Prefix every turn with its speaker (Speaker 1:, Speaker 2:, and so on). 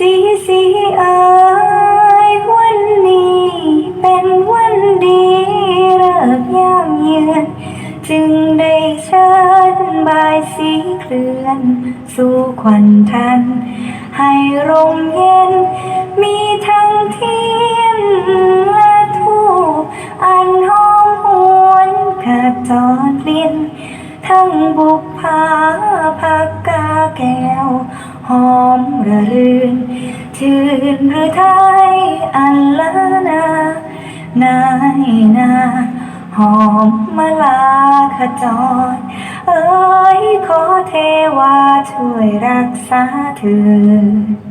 Speaker 1: สีสีเอ่ยวันนี้เป็นวันดีเลิกยามเยือนจึงได้เชิญบายสีเคลื่อน สู่ควันทัน ให้ร่มเย็น มีทั้งเทียนและทูปอันหอมหวนขจรกลิ่นทั้งบุกผาผักกาแก้ว หอมระรื่นชื่นหรือไทยอันละนานายนาหอมมาลาขจร เอ้ยขอเทวาช่วยรักษาเธอ